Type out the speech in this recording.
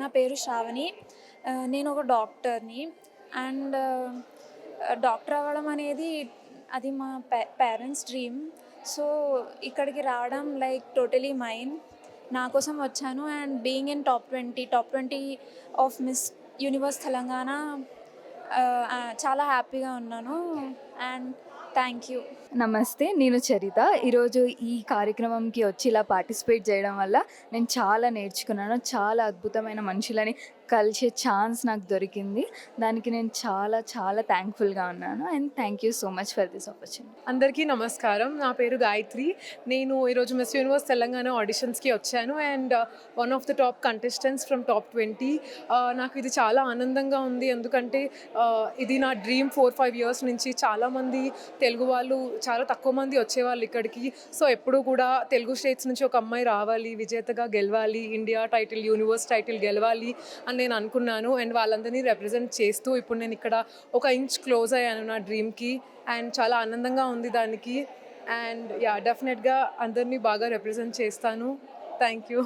నా పేరు శ్రావణి. నేను ఒక డాక్టర్ని. అండ్ డాక్టర్ అవ్వడం అనేది అది మా పేరెంట్స్ డ్రీమ్. సో ఇక్కడికి రావడం లైక్ టోటలీ మైన్. నా కోసం వచ్చాను and being in top twenty top twenty of miss universe Telangana చాలా హ్యాపీగా ఉన్నాను. అండ్ థ్యాంక్ యూ నమస్తే నేను చరిత. ఈరోజు ఈ కార్యక్రమంకి వచ్చి ఇలా పార్టిసిపేట్ చేయడం వల్ల నేను చాలా నేర్చుకున్నాను. చాలా అద్భుతమైన మనుషులని కలిసే ఛాన్స్ నాకు దొరికింది. దానికి నేను చాలా చాలా థ్యాంక్ఫుల్గా ఉన్నాను. And thank you so much for this opportunity అందరికీ నమస్కారం. నా పేరు గాయత్రి. నేను ఈరోజు మిస్ యూనివర్స్ తెలంగాణ ఆడిషన్స్కి వచ్చాను. And one of the top contestants from top twenty నాకు ఇది చాలా ఆనందంగా ఉంది. ఎందుకంటే uh, ఇది నా డ్రీమ్ ఫోర్ ఫైవ్ ఇయర్స్ నుంచి చాలామంది తెలుగు వాళ్ళు చాలా తక్కువ మంది వచ్చేవాళ్ళు ఇక్కడికి. సో ఎప్పుడూ కూడా తెలుగు స్టేట్స్ నుంచి ఒక అమ్మాయి రావాలి విజేతగా గెలవాలి ఇండియా టైటిల్ యూనివర్స్ టైటిల్ గెలవాలి అని నేను అనుకున్నాను అండ్ వాళ్ళందరినీ రిప్రజెంట్ చేస్తూ ఇప్పుడు నేను ఇక్కడ ఒక ఇంచ్ క్లోజ్ అయ్యాను నా డ్రీమ్కి అండ్ చాలా ఆనందంగా ఉంది దానికి. అండ్ యా డెఫినెట్గా అందరినీ బాగా రిప్రజెంట్ చేస్తాను. Thank you